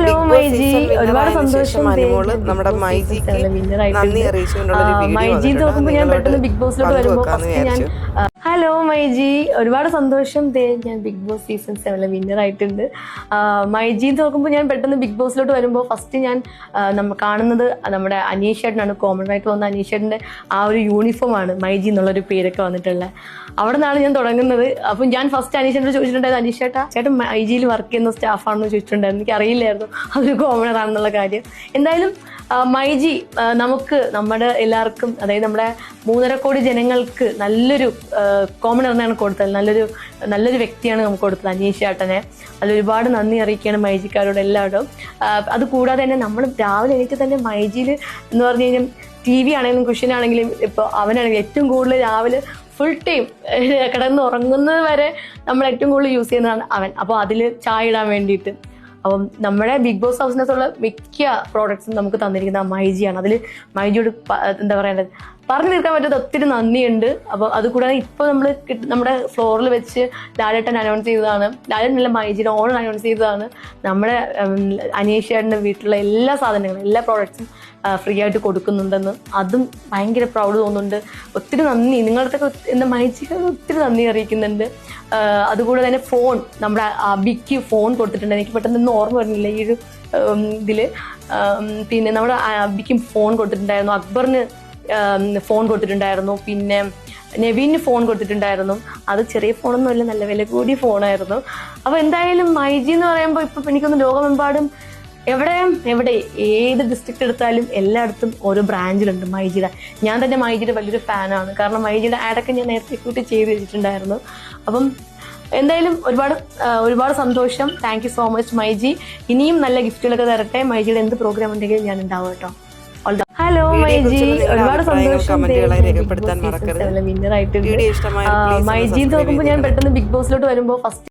Hello myG ഒരുപാട് സന്തോഷം നമ്മുടെ മൈജിക്ക് നന്ദി അറിയിച്ചുകൊണ്ടുള്ള മൈജി നോക്കുമ്പോൾ ഞാൻ പെട്ടെന്ന് ബിഗ് ബോസിലോട്ട് വരുമ്പോൾ ഞാൻ ഹലോ മൈജി ഒരുപാട് സന്തോഷം. ദേ ഞാൻ ബിഗ് ബോസ് സീസൺ സെവനിലെ വിന്നർ ആയിട്ടുണ്ട്. മൈജി എന്ന് നോക്കുമ്പോൾ ഞാൻ പെട്ടെന്ന് ബിഗ് ബോസിലോട്ട് വരുമ്പോൾ ഫസ്റ്റ് ഞാൻ നമ്മൾ കാണുന്നത് നമ്മുടെ അനീഷ് ചേട്ടനാണ് കോമൺ ആയിട്ട് വന്ന അനീഷ് ചേട്ടന്റെ ആ ഒരു യൂണിഫോം ആണ് മൈജി എന്നുള്ളൊരു പേരൊക്കെ വന്നിട്ടുള്ളത് അവിടെ നിന്നാണ് ഞാൻ തുടങ്ങുന്നത്. അപ്പം ഞാൻ ഫസ്റ്റ് അനീഷ് ചേട്ടനോട് ചോദിച്ചിട്ടുണ്ടായിരുന്നു അനീഷ് ചേട്ടാ ചേട്ടൻ മൈജിയിൽ വർക്ക് ചെയ്യുന്ന സ്റ്റാഫാണെന്ന് ചോദിച്ചിട്ടുണ്ടായിരുന്നു. എനിക്ക് അറിയില്ലായിരുന്നു അതൊരു കോമൺ ആണെന്നുള്ള കാര്യം. എന്തായാലും മൈജി നമുക്ക് നമ്മുടെ എല്ലാവർക്കും അതായത് നമ്മുടെ മൂന്നര കോടി ജനങ്ങൾക്ക് നല്ലൊരു കോമൺ കോമണറിനാണ് കൊടുത്തത്. നല്ലൊരു നല്ലൊരു വ്യക്തിയാണ് നമുക്ക് കൊടുത്തത് അനീഷ് അതിൽ ഒരുപാട് നന്ദി അറിയിക്കുകയാണ് മൈജിക്കാരോട് എല്ലാവരും അതുകൂടാതെ അത് കൂടാതെ തന്നെ നമ്മൾ രാവിലെ എനിക്ക് തന്നെ മൈജിയിൽ എന്ന് പറഞ്ഞു കഴിഞ്ഞാൽ ടി വി ആണെങ്കിലും കുഷ്യനാണെങ്കിലും ഇപ്പോൾ അവനാണെങ്കിലും ഏറ്റവും കൂടുതൽ രാവിലെ ഫുൾ ടൈം കിടന്ന് ഉറങ്ങുന്നത് വരെ നമ്മൾ ഏറ്റവും കൂടുതൽ യൂസ് ചെയ്യുന്നതാണ് അവൻ. അപ്പോൾ അതിൽ ചായ ഇടാൻ വേണ്ടിയിട്ട്. അപ്പം നമ്മുടെ ബിഗ് ബോസ് ഹൗസിനകത്തുള്ള മിക്ക പ്രോഡക്ട്സും നമുക്ക് തന്നിരിക്കുന്ന മൈജിയാണ് അതിൽ മൈജിയോട് എന്താ പറയേണ്ടത് പറഞ്ഞു തീർക്കാൻ പറ്റാത്ത ഒത്തിരി നന്ദിയുണ്ട്. അപ്പോൾ അതുകൂടാതെ ഇപ്പോൾ നമ്മൾ നമ്മുടെ ഫ്ലോറിൽ വെച്ച് ലാലേട്ടൻ അനൗൺസ് ചെയ്തതാണ്. ലാലേട്ടനല്ല മൈജിയുടെ ഓൺ അനൗൺസ് ചെയ്തതാണ്. നമ്മുടെ അനീഷേട്ടന്റെ വീട്ടിലുള്ള എല്ലാ സാധനങ്ങളും എല്ലാ പ്രോഡക്ട്സും ഫ്രീ ആയിട്ട് കൊടുക്കുന്നുണ്ടെന്ന് അതും ഭയങ്കര പ്രൗഡ് തോന്നുന്നുണ്ട്. ഒത്തിരി നന്ദി. നിങ്ങളുടെ എന്താ മൈജിക്ക് ഒത്തിരി നന്ദി അറിയിക്കുന്നുണ്ട്. അതുകൂടെ തന്നെ ഫോൺ നമ്മുടെ അബിക്ക് ഫോൺ കൊടുത്തിട്ടുണ്ട്. എനിക്ക് പെട്ടെന്ന് ഓർമ്മ വരുന്നില്ല ഈ ഒരു ഇതിൽ. പിന്നെ നമ്മുടെ അബിക്കും ഫോൺ കൊടുത്തിട്ടുണ്ടായിരുന്നു. അക്ബറിന് ഫോൺ കൊടുത്തിട്ടുണ്ടായിരുന്നു. പിന്നെ നെവീന് ഫോൺ കൊടുത്തിട്ടുണ്ടായിരുന്നു. അത് ചെറിയ ഫോണൊന്നും അല്ല നല്ല വില കൂടിയ ഫോണായിരുന്നു അപ്പോൾ എന്തായാലും മൈജി എന്ന് പറയുമ്പോൾ ഇപ്പം എനിക്കൊന്ന് ലോകമെമ്പാടും എവിടെ എവിടെ ഏത് ഡിസ്ട്രിക്ട് എടുത്താലും എല്ലായിടത്തും ഓരോ ബ്രാഞ്ചിലുണ്ട് മൈജിയുടെ. ഞാൻ തന്നെ മൈജിയുടെ വലിയൊരു ഫാനാണ് കാരണം മൈജിയുടെ ആഡൊക്കെ ഞാൻ നേരത്തെ കൂട്ടി ചെയ്ത് വെച്ചിട്ടുണ്ടായിരുന്നു. അപ്പം എന്തായാലും ഒരുപാട് ഒരുപാട് സന്തോഷം. Thank you so much myG. ഇനിയും നല്ല ഗിഫ്റ്റുകളൊക്കെ തരട്ടെ. മൈജിയുടെ എന്ത് പ്രോഗ്രാം ഉണ്ടെങ്കിലും ഞാൻ ഉണ്ടാവും കേട്ടോ. ഹലോ മൈജി ഒരുപാട് സന്തോഷം. വിന്നർ ഇഷ്ടമായ മൈജി നോക്കുമ്പോൾ ഞാൻ പെട്ടെന്ന് ബിഗ് ബോസിലോട്ട് വരുമ്പോൾ ഫസ്റ്റ്